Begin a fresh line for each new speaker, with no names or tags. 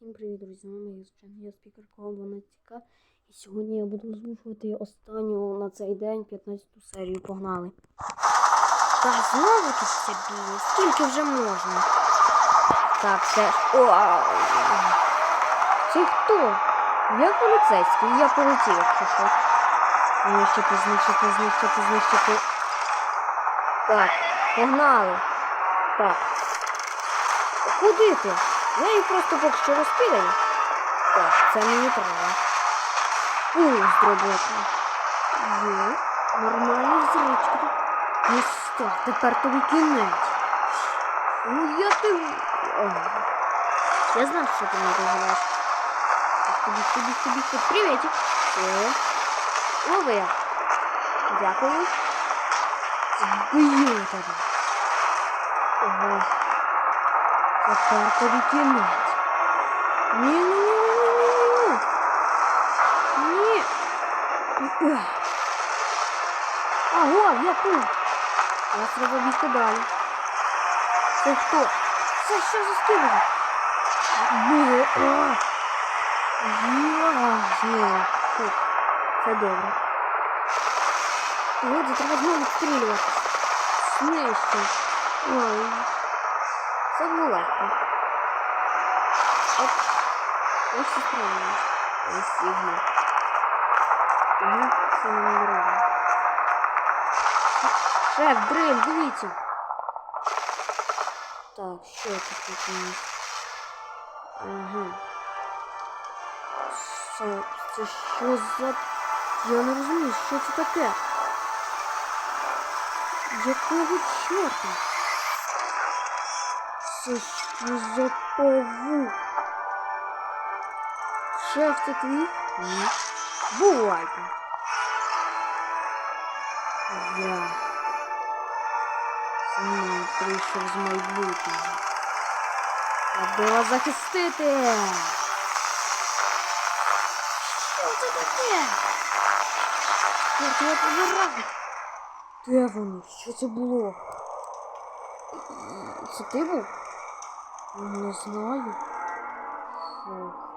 Всім привіт, друзі! З вами звичайно, я спікер Кол 12К. І сьогодні я буду озвучувати останню на цей день 15 серію. Погнали. Та знову тут це біле. Скільки вже можна? Так, це. О! Це хто? Я поліцейський, я полетів, якщо що. Знищити, знищити, знищити, знищити. Так, погнали. Так. Куди ти? Я їх просто поки що розкидаю. Так, це мені треба. У, зробити. Є. Нормальний зричка. Ну що, тепер тобі кінець. Ну я ти. О. Я знав, що ти не дозволяєш. Тобі, тобі, тобі, тобі. Привітик. Все. Лови. Дякую. Збию тебе. Ого. Тепер тобі кінець. Ні, ні, ні, ні, ні, ні, ні. Ні. Аго, я тут. Нас треба бігти далі. Це хто? Це що за скидання? Буде. О. Є. Знову. Фу. Це добре. Годі, треба знову відстрілювати. Нижче. Ой. Це було легко. Оп. Ось і правильно. Ось ігну. Угу, це не робимо. Шеф, дрель, дивіться. Так, що тут у нас? Ага. Це, це що за... Я не розумію, що це таке? Якого чорта? Це що за павук? Шеф, це твій? Ні. Бувайте. Я. Знову прийшов з майбутнього. Треба вас захистити. Що це таке? Чорт, я помираю. Де вони? Що це було? Це ти був? Не знаю. Фух.